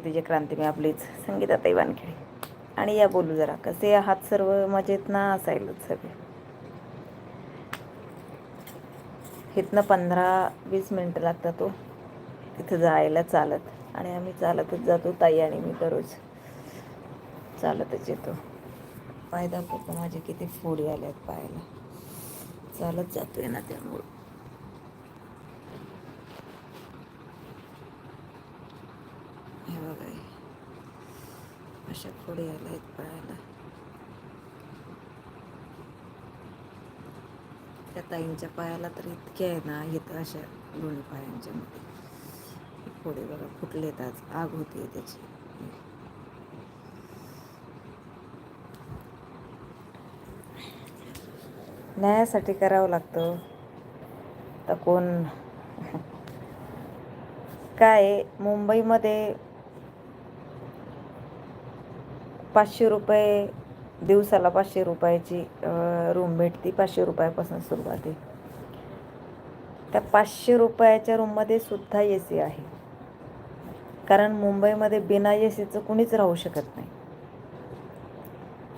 तुझे क्रांती मी आपलीच. संगीताताई वानखेडे. आणि या बोलू जरा. कसे आहात सर्व? मजेत ना? असायलाच सगळे. इथनं पंधरा वीस मिनटं लागतात तो तिथं जायला चालत. आणि आम्ही चालतच जातो. ताई आणि मी दररोज चालतच येतो. पाय दाखवतो माझे किती फोडी आल्यात पायाला. चालत जातोय ना त्यामुळं हे बघा हे. अशा पुढे आल्या आहेत पळायला त्या ताईंच्या पायाला तर इतके आहे ना इथं अशा दोन्ही पायांच्या मध्ये. पुढे बघा फुटलेत आज. आग होती त्याची. न्यायासाठी करावं लागतं. तर कोण? काय मुंबईमध्ये पाचशे रुपये दिवसाला पाचशे रुपयाची रूम भेटती. पाचशे रुपयापासून सुरुवात आहे. त्या पाचशे रुपयाच्या रूममध्ये सुद्धा ए सी आहे. कारण मुंबईमध्ये बिना ए सीचं कुणीच राहू शकत नाही.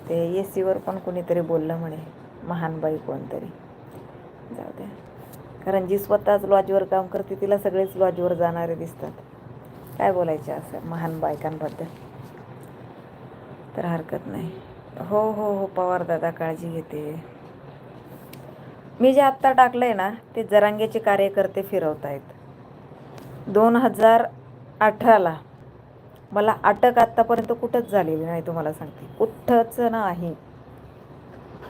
ते ए सीवर पण कुणीतरी बोललं म्हणे महान बाई कोणतरी. जाऊ द्या. कारण जी स्वतःच लॉजवर काम करते तिला सगळेच लॉजवर जाणारे दिसतात. काय बोलायचे असं महान बायकांबद्दल? तर हरकत नाही. हो हो हो पवार दादा काळजी घेते. मी जे आत्ता टाकलं आहे ना ते जरांगेचे कार्यकर्ते फिरवत आहेत दोन हजार अठराला मला अटक आत्तापर्यंत कुठंच झालेली नाही तुम्हाला सांगते. कुठंच नाही.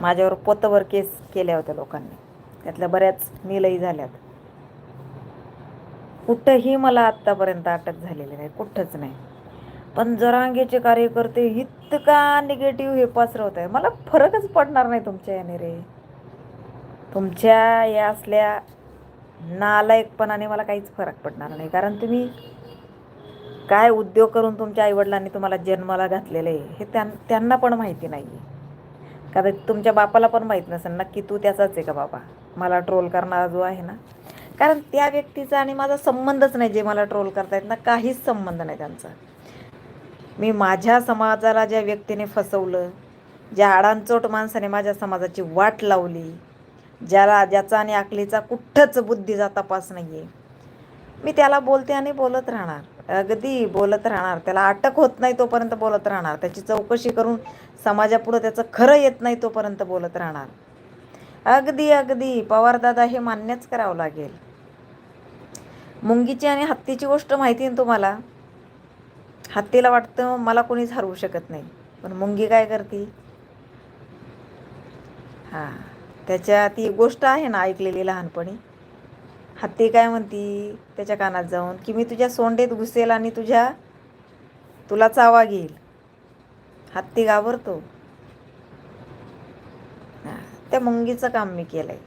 माझ्यावर पोतवर केस केल्या होत्या लोकांनी. त्यातल्या बऱ्याच निलही झाल्यात. कुठंही मला आत्तापर्यंत अटक झालेली नाही कुठंच नाही. पण जरांगेचे कार्यकर्ते इतका निगेटिव्ह हे पसरवत आहे मला फरकच पडणार नाही तुमच्या याने रे. तुमच्या या असल्या नालायकपणाने मला काहीच फरक पडणार नाही. कारण तुम्ही काय उद्योग करून तुमच्या आईवडिलांनी तुम्हाला जन्माला घातलेलं आहे हे त्यां त्यांना पण माहिती नाही आहे कारण तुमच्या बापाला पण माहीत नसेल नक्की तू त्याचाच आहे का बाबा? मला ट्रोल करणारा जो आहे ना. कारण त्या व्यक्तीचा आणि माझा संबंधच नाही जे मला ट्रोल करतायत ना काहीच संबंध नाही त्यांचा. मी माझ्या समाजाला ज्या व्यक्तीने फसवलं ज्या आडांचोट माणसाने माझ्या समाजाची वाट लावली ज्याला ज्याचा आणि आकलीचा कुठंच बुद्धीचा तपास नाही आहे मी त्याला बोलते आणि बोलत राहणार. अगदी बोलत राहणार. त्याला अटक होत नाही तोपर्यंत बोलत राहणार. त्याची चौकशी करून समाजापुढं त्याचं खरं येत नाही तोपर्यंत बोलत राहणार. अगदी अगदी. पवारदादा हे मान्यच करावं लागेल. मुंगीची आणि हत्तीची गोष्ट माहिती आहे ना तुम्हाला? हत्तीला वाटतं मला कोणीच हरवू शकत नाही. पण मुंगी काय करते? हां त्याच्या ती गोष्ट आहे ना ऐकलेली लहानपणी. हत्ती काय म्हणती त्याच्या कानात जाऊन की मी तुझ्या सोंडेत घुसेल आणि तुझ्या तुला चावा घेईल. हत्ती घाबरतो. हां त्या मुंगीचं काम मी केलंय.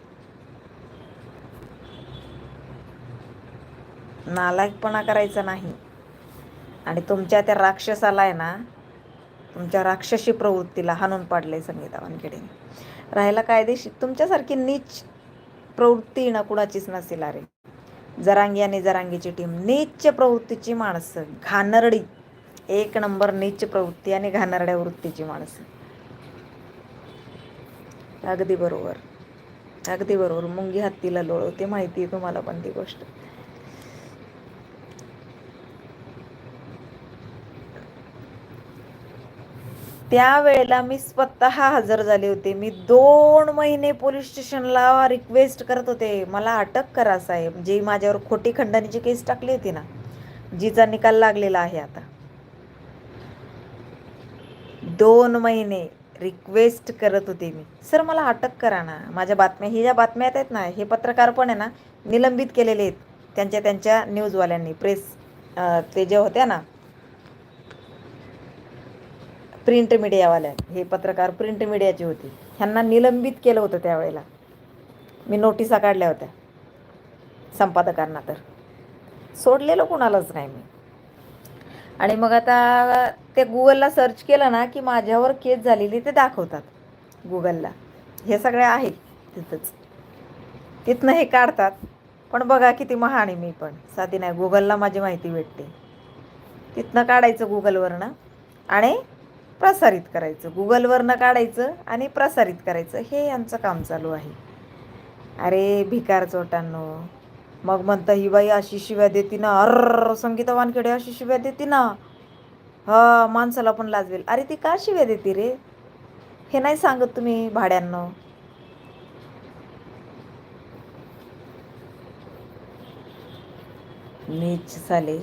नालायकपणा करायचा नाही. आणि तुमच्या त्या राक्षसाला आहे ना तुमच्या राक्षसी प्रवृत्तीला हाणून पाडले संगीता वानखेडेने राहायला कायदेशीर तुमच्यासारखी नीच प्रवृत्ती ना कुणाचीच नसेल अरे. जरांगी आणि जरांगीची टीम नीच प्रवृत्तीची माणसं घाणरडी एक नंबर नीच प्रवृत्ती आणि घाणरड्या वृत्तीची माणसं. अगदी बरोबर. अगदी बरोबर. मुंगी हत्तीला लोळवते माहिती आहे तुम्हाला पण ती गोष्ट. त्यावेळेला मी स्वतः हजर झाले होते. मी दोन महिने पोलीस स्टेशनला रिक्वेस्ट करत होते. मला अटक करा साहेब. जी माझ्यावर खोटी खंडणीची केस टाकली होती ना जिचा निकाल लागलेला आहे आता. दोन महिने रिक्वेस्ट करत होते मी. सर मला अटक करा ना. माझ्या बातम्या ही ज्या बातम्या येत आहेत ना हे पत्रकार पण आहे ना निलंबित केलेले आहेत. त्यांच्या त्यांच्या न्यूजवाल्यांनी प्रेस ते जे होत्या ना प्रिंट मीडियावाल्या हे पत्रकार प्रिंट मीडियाची होती. ह्यांना निलंबित केलं होतं त्यावेळेला. मी नोटिसा काढल्या होत्या. संपादकांना तर. सोडलेलं कोणालाच नाही मी. आणि मग आता ते गुगलला सर्च केलं ना की माझ्यावर केस झालेली ते दाखवतात. गुगलला हे सगळे आहे तिथंच. तिथनं हे काढतात. पण बघा किती महान आहे मी पण. साधी नाही गुगलला माझी माहिती भेटते. तिथनं काढायचं गुगलवरनं आणि प्रसारित करायचं. गुगलवरनं काढायचं आणि प्रसारित करायचं. हे यांचं काम चालू आहे. अरे भिकार चोटांनो मग म्हणतं ही बाई अशी शिव्या देते ना. अर संगीता वानखेडे अशी शिव्या देते ना. हा माणसाला पण लाजवेल अरे ती का शिव्या देते रे? हे नाही सांगत तुम्ही भाड्यांनो. नीच चाले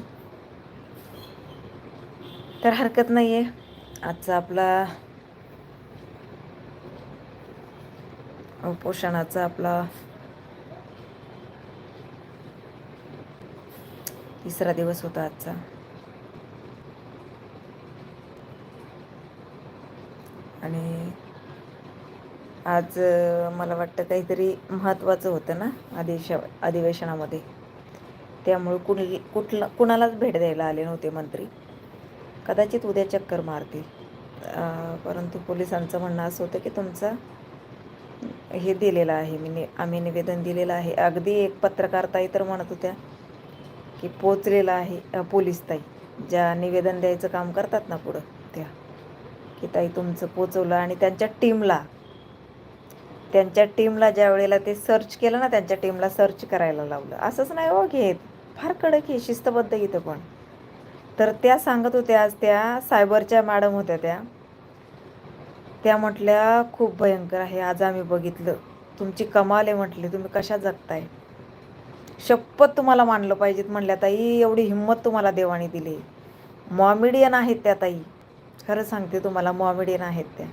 तर हरकत नाही आहे आजचा आपला पोषणाचा आपला तिसरा दिवस होता आजचा. आणि आज मला वाटतं काहीतरी महत्त्वाचं होतं ना आदेश अधिवेशनामध्ये. त्यामुळे कुणी कुठला कुणालाच भेट द्यायला आले नव्हते मंत्री. कदाचित उद्या चक्कर मारतील. परंतु पोलिसांचं म्हणणं असं होतं की तुमचं हे दिलेलं आहे मी आम्ही निवेदन दिलेलं आहे. अगदी एक पत्रकार ताई तर म्हणत होत्या की पोचलेलं आहे पोलीस ताई. ज्या निवेदन द्यायचं काम करतात ना पुढं त्या. की ताई तुमचं पोचवलं आणि त्यांच्या टीमला त्यांच्या टीमला ज्या वेळेला ते सर्च केलं ना त्यांच्या टीमला सर्च करायला लावलं. असंच नाही हो घेत फार कडक आहे शिस्तबद्ध इथं पण. तर त्या सांगत होत्या आज त्या सायबरच्या मॅडम होत्या त्या. त्या म्हटल्या खूप भयंकर आहे आज आम्ही बघितलं. तुमची कमाल आहे म्हटली. तुम्ही कशा जगताय? शपथ तुम्हाला मानलं पाहिजेत म्हणल्या ताई एवढी हिंमत तुम्हाला देवाने दिली. मॉमिडियन आहेत त्या ताई. खरं सांगते तुम्हाला मॉमिडियन आहेत त्या.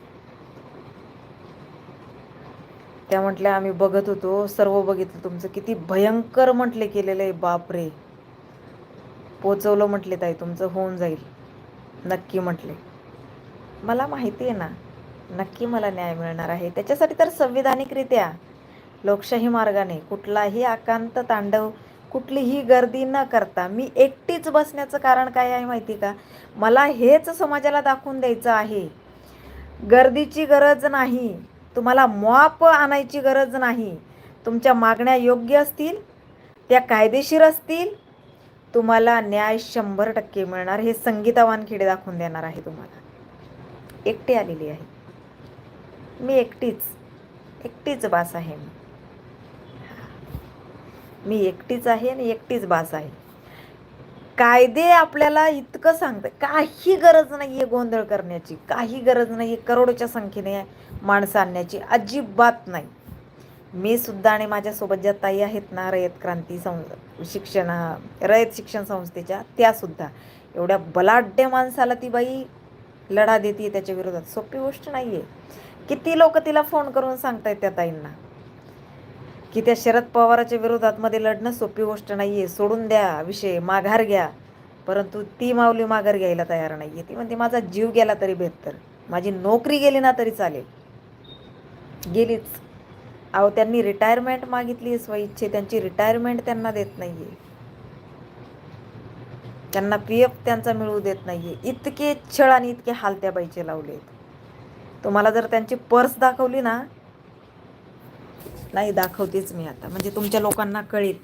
त्या म्हटल्या आम्ही बघत होतो सर्व बघितलं तुमचं. किती भयंकर म्हटले केलेलं आहे बापरे. पोचवलं म्हटले ताई तुमचं होऊन जाईल. नक्की म्हटले. मला माहिती आहे ना नक्की मला न्याय मिळणार आहे. त्याच्यासाठी तर संविधानिकरित्या लोकशाही मार्गाने कुठलाही आकांत तांडव कुठलीही गर्दी न करता मी एकटीच बसण्याचं कारण काय आहे माहिती का? मला हेच समाजाला दाखवून द्यायचं आहे. गर्दीची गरज नाही. तुम्हाला मॉप आणायची गरज नाही. तुमच्या मागण्या योग्य असतील त्या कायदेशीर असतील तुम्हाला न्याय शंभर टक्के मिळणार. हे संगीता वानखेडे दाखवून देणार आहे तुम्हाला. एकटी आलेली आहे. मी एकटीच. एकटीच बास आहे मी. मी एकटीच आहे आणि एकटीच बास आहे. कायदे आपल्याला इतकं सांगतं. काही गरज नाही आहे गोंधळ करण्याची. काही गरज नाही आहे करोडोच्या संख्येने माणसं आणण्याची. अजिबात नाही. मी सुद्धा आणि माझ्यासोबत ज्या ताई आहेत ना रयत क्रांती सं शिक्षण रयत शिक्षण संस्थेच्या त्यासुद्धा एवढ्या बलाढ्य माणसाला ती बाई लढा देते त्याच्या विरोधात. सोपी गोष्ट नाही आहे किती लोक तिला फोन करून सांगतायत त्या ताईंना? की त्या शरद पवाराच्या विरोधात मध्ये लढणं सोपी गोष्ट नाही आहे सोडून द्या विषय माघार घ्या. परंतु ती माऊली माघार घ्यायला तयार नाही आहे ती म्हणते माझा जीव गेला तरी बेहतर माझी नोकरी गेली ना तरी चालेल. गेलीच. अहो त्यांनी रिटायरमेंट मागितली स्वइच्छे. त्यांची रिटायरमेंट त्यांना देत नाही आहे त्यांना पी एफ त्यांचा मिळू देत नाही आहे इतके छळ आणि इतके हाल त्या बाईचे लावले आहेत तुम्हाला जर त्यांची पर्स दाखवली ना नाही दाखवतेच मी आता. म्हणजे तुमच्या लोकांना कळेल.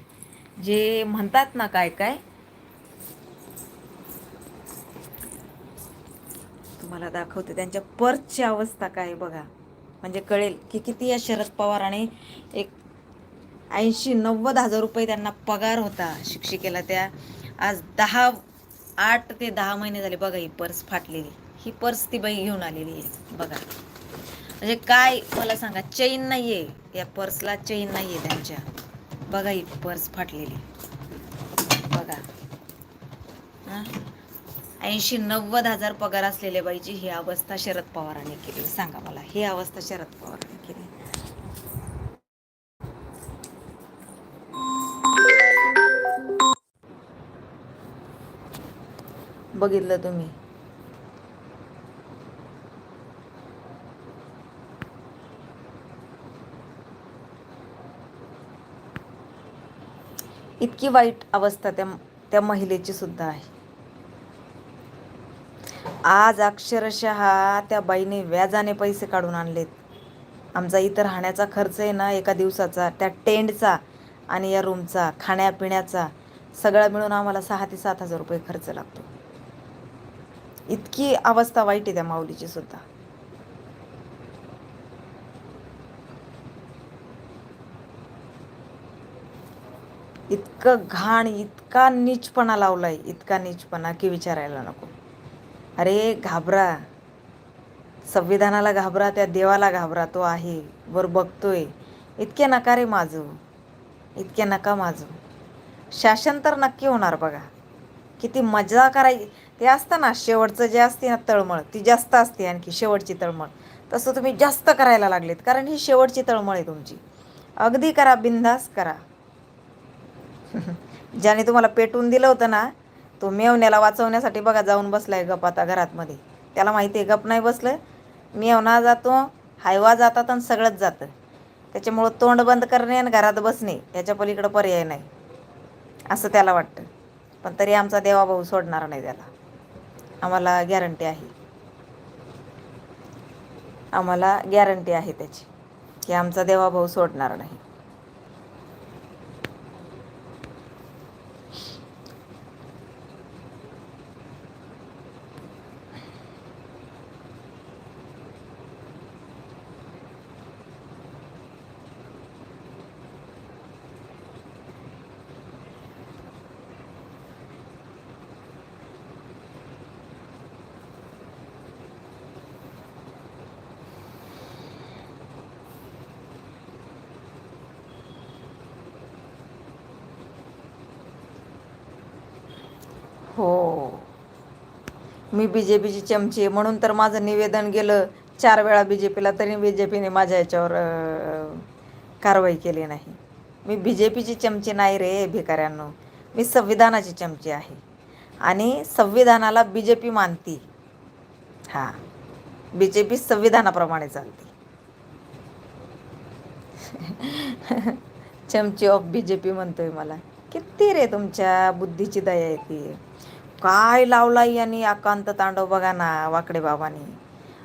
जे म्हणतात ना काय काय तुम्हाला दाखवते. त्यांच्या पर्सची अवस्था काय आहे बघा. म्हणजे कळेल की किती या शरद पवाराने एक ऐंशी नव्वद हजार रुपये त्यांना पगार होता शिक्षिकेला त्या. आज दहा आठ ते दहा महिने झाले बघा ही पर्स फाटलेली. ही पर्स ती बाई घेऊन आलेली आहे. बघा. म्हणजे काय मला सांगा चेन नाही आहे या पर्सला चेन नाही आहे त्यांच्या. बघा ही पर्स फाटलेली. बघा. ऐंशी नव्वद हजार पगार असलेल्या बाईची ही अवस्था शरद पवारांनी केली. सांगा मला ही अवस्था शरद पवारांनी केली. बघितलं तुम्ही. इतकी वाईट अवस्था त्या त्या महिलेची सुद्धा आहे. आज अक्षरशः त्या बाईने व्याजाने पैसे काढून आणलेत. आमचा इतर राहण्याचा खर्च आहे ना एका दिवसाचा त्या टेंटचा आणि या रूमचा खाण्यापिण्याचा सगळा मिळून आम्हाला सहा ते सात हजार रुपये खर्च लागतो. इतकी अवस्था वाईट आहे त्या माऊलीची सुद्धा. इतकं घाण इतका नीचपणा लावलाय इतका नीचपणा की विचारायला नको. अरे घाबरा. संविधानाला घाबरा त्या देवाला घाबरा तो आहे. वर बघतोय. इतके नका रे माझं. इतके नका माझं. शासन तर नक्की होणार बघा. किती मजा करायची ते असतं ना शेवटचं जे असते ना तळमळ ती जास्त असते आणखी शेवटची तळमळ. तसं तुम्ही जास्त करायला लागलेत कारण ही शेवटची तळमळ आहे तुमची. अगदी करा बिंदास करा. ज्याने तुम्हाला पेटवून दिलं होतं ना तो मेवण्याला वाचवण्यासाठी बघा जाऊन बसलाय गप आता घरातमध्ये. त्याला माहिती आहे गप नाही बसलं. मेवणा जातो हायवा जातात आणि सगळंच जातं. त्याच्यामुळं तोंड बंद करणे आणि घरात बसणे याच्या पलीकडं पर्याय नाही. असं त्याला वाटतं. पण तरी आमचा देवाभाऊ सोडणार नाही त्याला. आम्हाला गॅरंटी आहे. आम्हाला गॅरंटी आहे त्याची की आमचा देवाभाऊ सोडणार नाही हो मी बी जे पीची चमची आहे. म्हणून तर माझं निवेदन गेलं चार वेळा बी जे पीला तरी बी जे पीने माझ्या याच्यावर कारवाई केली नाही. मी बी जे पीची चमची नाही रे भिकाऱ्यांनो. मी संविधानाची चमची आहे. आणि संविधानाला बी जे पी मानती. हां. बी जे पी संविधानाप्रमाणे चालते. चमची ऑफ बी जे पी म्हणतोय मला. किती रे तुमच्या बुद्धीची दया येते काय लावला यांनी आकांत तांडव? बघा ना वाकडे बाबांनी.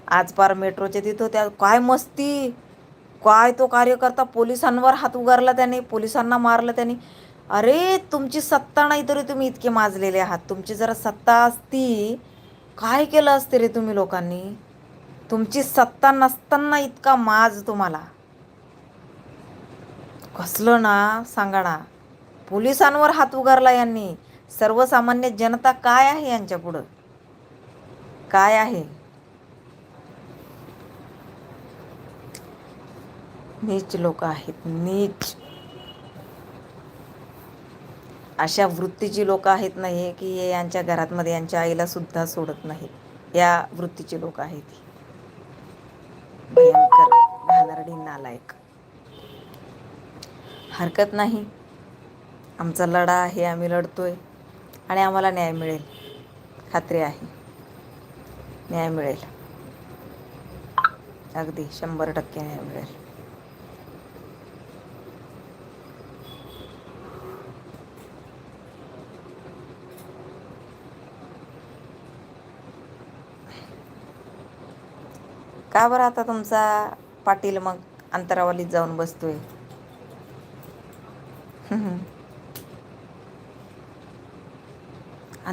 आज पार मेट्रोच्या तिथं त्या काय मस्ती! काय तो कार्यकर्ता पोलिसांवर हात उगारला त्याने पोलिसांना मारलं त्याने. अरे तुमची सत्ता नाही तरी तुम्ही इतके माजलेले आहात. तुमची जरा सत्ता असती. काय केलं असते रे तुम्ही लोकांनी? तुमची सत्ता नसताना इतका माज तुम्हाला. कसलं ना सांगा ना. पोलिसांवर हात उगारला यांनी. सर्वसामान्य जनता काय आहे यांच्या पुढं? काय आहे? नीच लोक आहेत नीच. अशा वृत्तीची लोक आहेत नाही की हे यांच्या घरातमध्ये यांच्या आईला सुद्धा सोडत नाहीत. या वृत्तीची लोक आहेत भयंकर घाणरडी नालायक. हरकत नाही. आमचा लढा आहे आम्ही लढतोय. आणि आम्हाला न्याय मिळेल. खात्री आहे. न्याय मिळेल. अगदी शंभर टक्के न्याय मिळेल. का बरं आता तुमचा पाटील मग अंतरावलीत जाऊन बसतोय?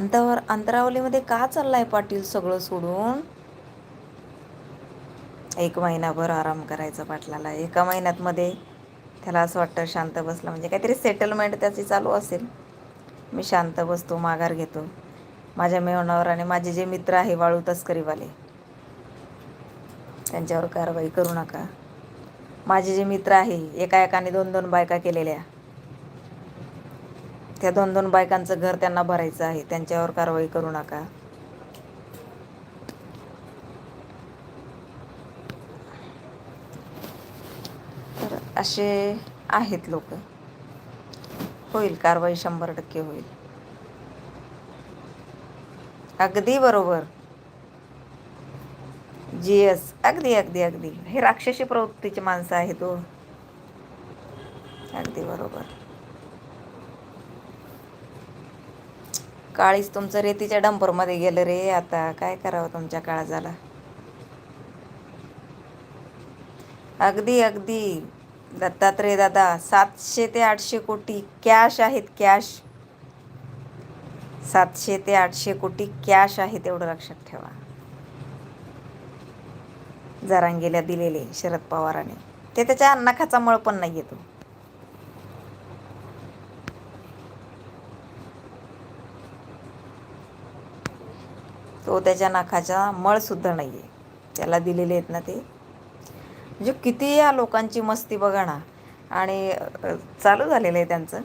अंतरावर अंतरावलीमध्ये का चाललाय पाटील सगळं सोडून? एक महिनाभर आराम करायचा पाटलाला. एका महिन्यात मध्ये त्याला असं वाटतं शांत बसला. म्हणजे काहीतरी सेटलमेंट त्याची चालू असेल. मी शांत बसतो माघार घेतो. माझ्या मेहनावर आणि माझे जे मित्र आहे वाळू तस्करीवाले त्यांच्यावर कारवाई करू नका. माझे जे मित्र आहे एका एकाने दोन दोन बायका केलेल्या त्या दोन दोन बायकांचं घर त्यांना भरायचं आहे. त्यांच्यावर कारवाई करू नका. तर असे आहेत लोक. होईल कारवाई शंभर टक्के होईल. अगदी बरोबर. जी एस अगदी अगदी अगदी. हे राक्षसी प्रवृत्तीची माणसं आहेत हो. अगदी बरोबर. काळीच तुमचं रेतीच्या डंपरमध्ये गेलं रे आता. काय करावं तुमच्या काळजाला? अगदी अगदी. दत्तात्रय दादा सातशे ते आठशे कोटी कॅश आहेत कॅश. सातशे ते आठशे कोटी कॅश आहे तेवढं लक्षात ठेवा. जरांगेला दिलेले शरद पवारांनी. ते त्याच्या नखाचा मळ पण नाही येतो तो त्याच्या नाकाचा मळसुद्धा नाही आहे त्याला दिलेले आहेत ना ते. म्हणजे किती या लोकांची मस्ती बघा ना. आणि चालू झालेलं आहे त्यांचं.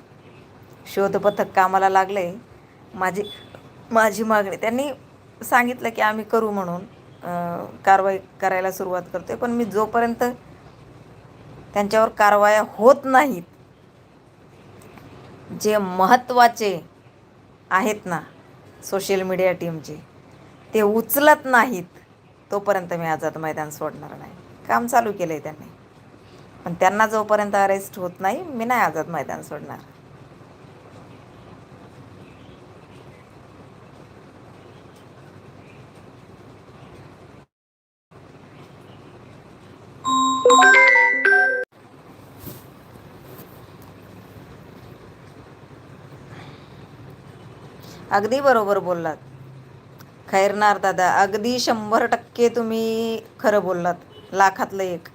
शोधपथक कामाला लागलं. आहे माझी माझी मागणी. त्यांनी सांगितलं की आम्ही करू म्हणून कारवाई करायला सुरुवात करते पण मी जोपर्यंत त्यांच्यावर कारवाया होत नाहीत जे महत्त्वाचे आहेत ना सोशल मीडिया टीमचे ते उचलत नाहीत तोपर्यंत मी आझाद मैदान सोडणार नाही. काम चालू केलं आहे त्यांनी. पण त्यांना जोपर्यंत अरेस्ट होत नाही मी नाही आझाद मैदान सोडणार. अगदी बरोबर बोललात. खैरनार दादा अगदी शंभर टक्के तुम्ही खरं बोललात. लाखातलं एक.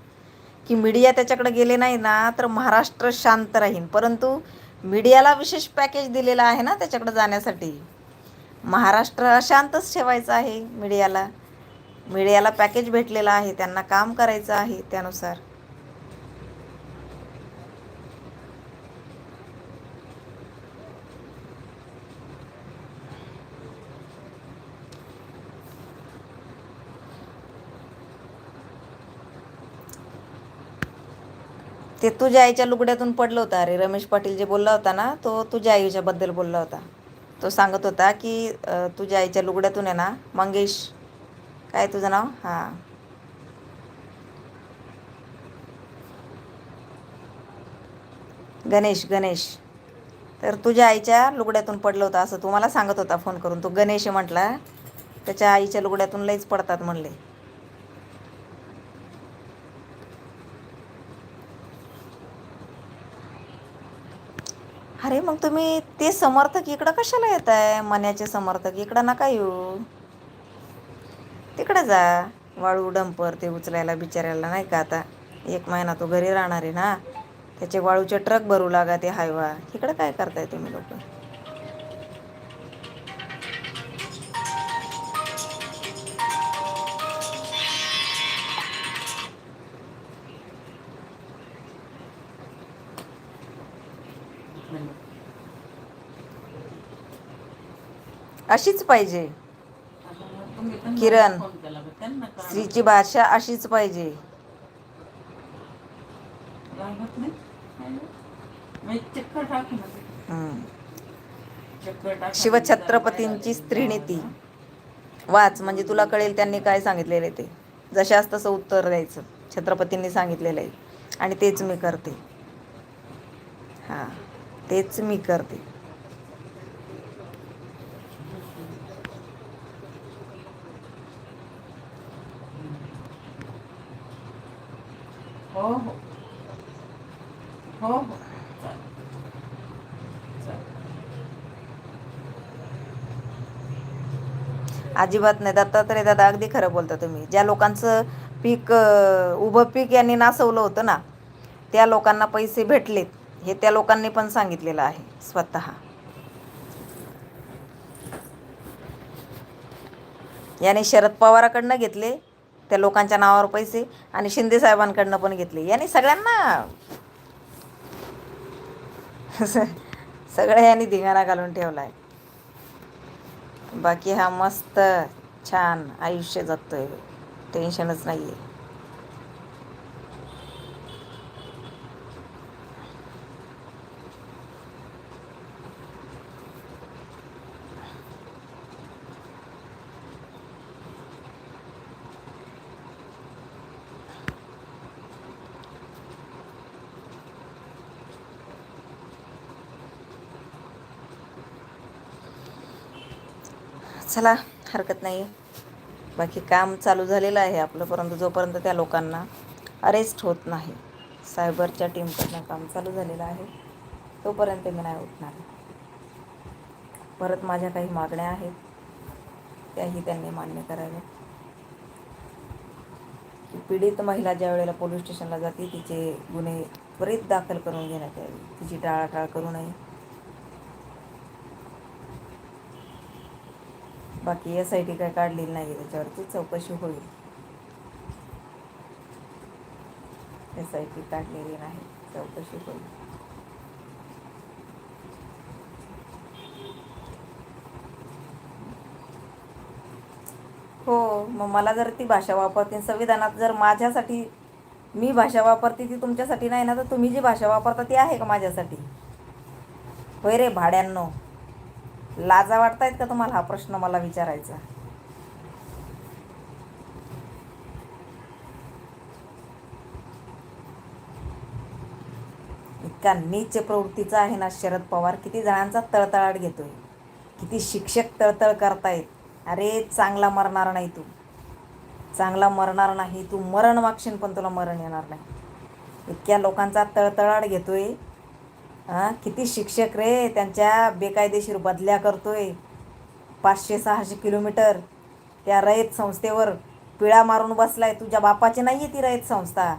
की मीडिया त्याच्याकडे गेले नाही ना तर महाराष्ट्र शांत राहीन. परंतु मीडियाला विशेष पॅकेज दिलेलं आहे ना त्याच्याकडे जाण्यासाठी. महाराष्ट्र अशांतच ठेवायचं आहे मीडियाला मीडियाला पॅकेज भेटलेलं आहे त्यांना काम करायचं आहे त्यानुसार. ते तुझ्या आईच्या लुगड्यातून पडलं होतं. अरे रमेश पाटील जे बोलला होता ना तो तुझ्या आईच्याबद्दल बोलला होता. तो सांगत होता की तुझ्या आईच्या लुगड्यातून आहे ना मंगेश काय तुझं नाव? हां. गणेश गणेश. तर तुझ्या आईच्या लुगड्यातून पडलं होतं असं तुम्हाला सांगत होता फोन करून. तो गणेश आहे म्हटला त्याच्या आईच्या लुगड्यातून लईच पडतात म्हणले. अरे मग तुम्ही ते समर्थक इकडं कशाला येत आहे मन्याचे समर्थक इकडं नका येऊ. तिकडे जा. वाळू डंपर ते उचलायला बिचारायला नाही का आता? एक महिना तो घरी राहणार आहे ना? त्याचे वाळूचे ट्रक भरू लागा ते हायवा. इकडं काय करताय तुम्ही लोक? अशीच पाहिजे. किरण स्त्रीची भाषा अशीच पाहिजे. शिवछत्रपतींची स्त्रीनीती. वाच म्हणजे तुला कळेल त्यांनी काय सांगितलेलं आहे ते. जशास तसं उत्तर द्यायचं. छत्रपतींनी सांगितलेलं आहे. आणि तेच मी करते. हां तेच मी करते हो हो हो हो चालेल चालेल अजिबात नाही. दत्तात्रय दादा अगदी खरं बोलता तुम्ही. ज्या लोकांचं पीक उभं पीक यांनी नासवलं होतं ना त्या लोकांना पैसे भेटलेत. हे त्या लोकांनी पण सांगितलेलं आहे स्वतः. याने शरद पवाराकडनं घेतले त्या लोकांच्या नावावर पैसे आणि शिंदे साहेबांकडनं पण घेतले. याने सगळ्यांना सगळ्या यांनी धिंगाणा घालून ठेवला आहे बाकी हा मस्त छान आयुष्य जगतोय. टेन्शनच नाही आहे चला हरकत नाही. बाकी काम चालू झालेलं आहे आपलं परंतु जोपर्यंत त्या लोकांना अरेस्ट होत नाही सायबरच्या टीमकडनं काम चालू झालेलं आहे तोपर्यंत मी नाही उठणार. परत माझ्या काही मागण्या आहेत त्याही त्यांनी मान्य कराव्या. पीडित महिला ज्या वेळेला पोलीस स्टेशनला जाते तिचे गुन्हे त्वरित दाखल करून घेण्यात यावे. तिची टाळाटाळ करू नये. बाकी एस आय टी काय काढलेली नाही त्याच्यावरती चौकशी होईल. एस आय टी काढलेली नाही चौकशी होईल. हो मग मला जर ती भाषा वापरते संविधानात जर माझ्यासाठी मी भाषा वापरते ती तुमच्यासाठी नाही ना तर तुम्ही जी भाषा वापरता ती आहे का माझ्यासाठी? होय रे भाड्यांनो. लाजा वाटतायत का तुम्हाला? हा प्रश्न मला विचारायचा. इतका नीच प्रवृत्तीचा आहे ना शरद पवार. किती जणांचा तळतळाट घेतोय. किती शिक्षक तळतळ करतायत. अरे चांगला मरणार नाही तू. चांगला मरणार नाही तू. मरण मागशील पण तुला मरण येणार नाही. इतक्या लोकांचा तळतळाट घेतोय. हां किती शिक्षक रे त्यांच्या बेकायदेशीर बदल्या करतोय. पाचशे सहाशे किलोमीटर त्या रयत संस्थेवर पिळा मारून बसलाय. तुझ्या बापाची नाही आहे ती रयत संस्था.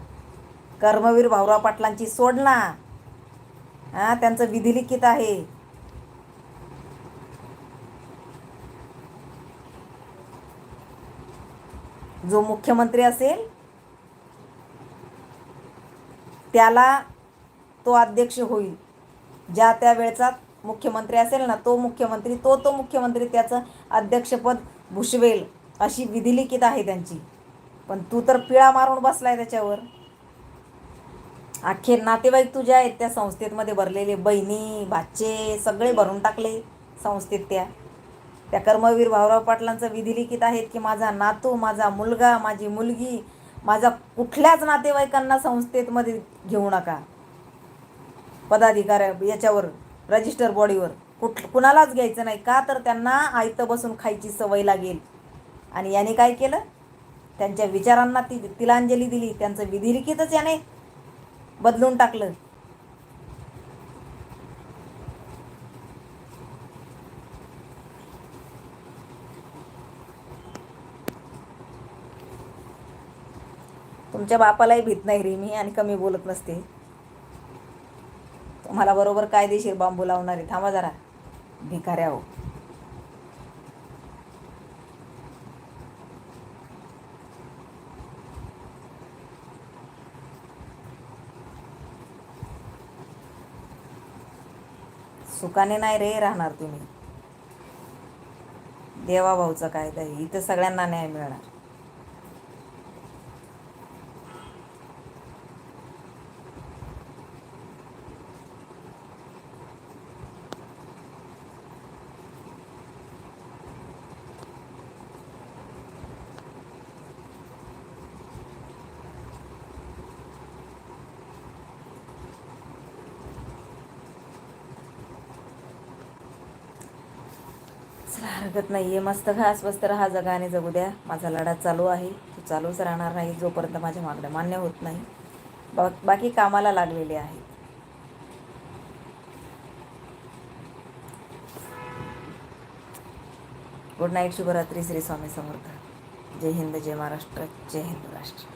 कर्मवीर भाऊराव पाटलांची सोड ना. हां त्यांचं विधिलिखित आहे. जो मुख्यमंत्री असेल त्याला तो अध्यक्ष होईल. ज्या त्या वेळचा मुख्यमंत्री असेल ना तो मुख्यमंत्री तो तो मुख्यमंत्री त्याचं अध्यक्षपद भुषवेल अशी विधिलिखित आहे त्यांची. पण तू तर पिळा मारून बसलाय त्याच्यावर. अख्खे नातेवाईक तुझ्या आहेत त्या संस्थेमध्ये भरलेले बहिणी भाचे सगळे भरून टाकले संस्थेत त्या. त्या कर्मवीर भाऊराव पाटलांचं विधिलिखित आहेत की माझा नातू माझा मुलगा माझी मुलगी माझा कुठल्याच नातेवाईकांना संस्थेमध्ये घेऊ नका. पदाधिकार याच्यावर रजिस्टर बॉडीवर कुठ कुणालाच घ्यायचं नाही. का तर त्यांना आयतं बसून खायची सवय लागेल. आणि याने काय केलं? त्यांच्या विचारांना ती तिलांजली दिली. त्यांचं विधिरिखितच याने बदलून टाकलं. तुमच्या बापालाही भीत नाही रे. मी आणि कमी बोलत नसते. मला बरोबर कायदेशीर बांबू लावणारे थांबा जरा. भिकाऱ्या हो सुखाने नाही रे राहणार तुम्ही. देवाभाऊचा कायदा आहे इथं सगळ्यांना न्याय मिळणार. चला हरकत नाही आहे मस्त घास मस्त राहा जगाने जगू द्या. माझा लढा चालू आहे. तो चालूच राहणार नाही जोपर्यंत माझ्या मागण्या मान्य होत नाही. बा बाकी कामाला लागलेले आहे. गुड नाईट शुभरात्री श्री स्वामी समर्थ. जय हिंद जय महाराष्ट्र जय हिंद राष्ट्र.